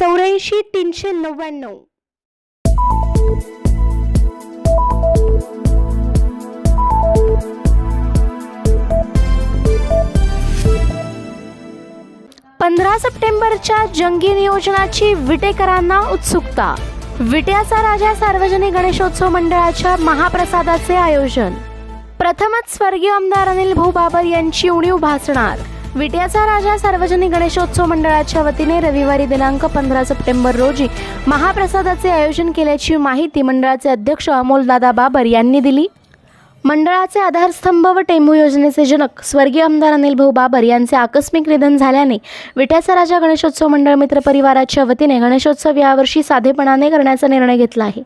चौऱ्याऐंशी तीनशे नव्याण्णव. पंधरा सप्टेंबरच्या जंगी नियोजनाची विटेकरांना उत्सुकता. विट्याचा राजा सार्वजनिक गणेशोत्सव मंडळाच्या महाप्रसादाचे आयोजन. प्रथमच स्वर्गीय आमदार अनिल भाऊ बाबर यांची उणीव भासणार. विट्याचा राजा सार्वजनिक गणेशोत्सव मंडळाच्या वतीने रविवारी दिनांक पंधरा सप्टेंबर रोजी महाप्रसादाचे आयोजन केल्याची माहिती मंडळाचे अध्यक्ष अमोलदादा बाबर यांनी दिली. मंडळाचे आधारस्तंभ व टेमू योजनेचे जनक स्वर्गीय आमदार अनिल भाऊ बाबर यांचे आकस्मिक निधन झाल्याने विट्याचा राजा गणेशोत्सव मंडळ मित्र परिवाराच्या वतीने गणेशोत्सव यावर्षी साधेपणाने करण्याचा निर्णय घेतला आहे.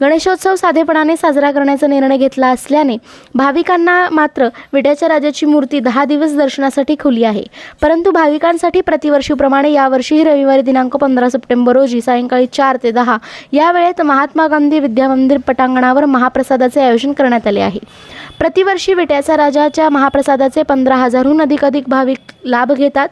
गणेशोत्सव साधेपणाने साजरा करण्याचा निर्णय घेतला असल्याने भाविकांना मात्र विट्याच्या राजाची मूर्ती दहा दिवस दर्शनासाठी खुली आहे. परंतु भाविकांसाठी प्रतिवर्षीप्रमाणे यावर्षीही रविवारी दिनांक पंधरा सप्टेंबर रोजी सायंकाळी चार ते दहा या वेळेत महात्मा गांधी विद्यामंदिर पटांगणावर महाप्रसादाचे आयोजन करण्यात आले आहे. प्रतिवर्षी विट्याचा राजाच्या महाप्रसादाचे पंधरा हजारहून अधिक अधिक भाविक लाभ घेतात.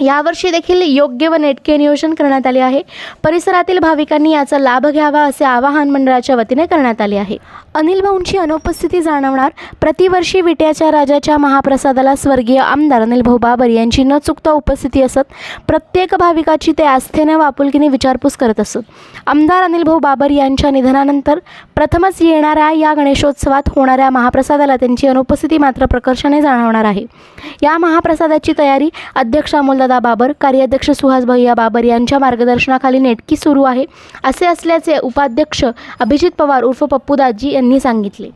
यावर्षी देखील योग्य व नेटके नियोजन करण्यात आले आहे. परिसरातील भाविकांनी याचा लाभ घ्यावा असे आवाहन मंडळाच्या वतीने करण्यात आले आहे. अनिल भाऊंची अनुपस्थिती जाणवणार. प्रतिवर्षी विट्याच्या राजाच्या महाप्रसादाला स्वर्गीय आमदार अनिल भाऊ बाबर यांची न चुकता उपस्थिती असत प्रत्येक भाविकाची ते आस्थेने व आपुलकीने विचारपूस करत असत. आमदार अनिल भाऊ बाबर यांच्या निधनानंतर प्रथमच येणाऱ्या या गणेशोत्सवात होणाऱ्या महाप्रसादाला त्यांची अनुपस्थिती मात्र प्रकर्षाने जाणवणार आहे. या महाप्रसादाची तयारी अध्यक्ष दादा बाबर कार्याध्यक्ष सुहास भैया बाबर यांच्या मार्गदर्शनाखाली नेटकी सुरू आहे असे असल्याचे उपाध्यक्ष अभिजित पवार उर्फ पप्पूदाजी यांनी सांगितले.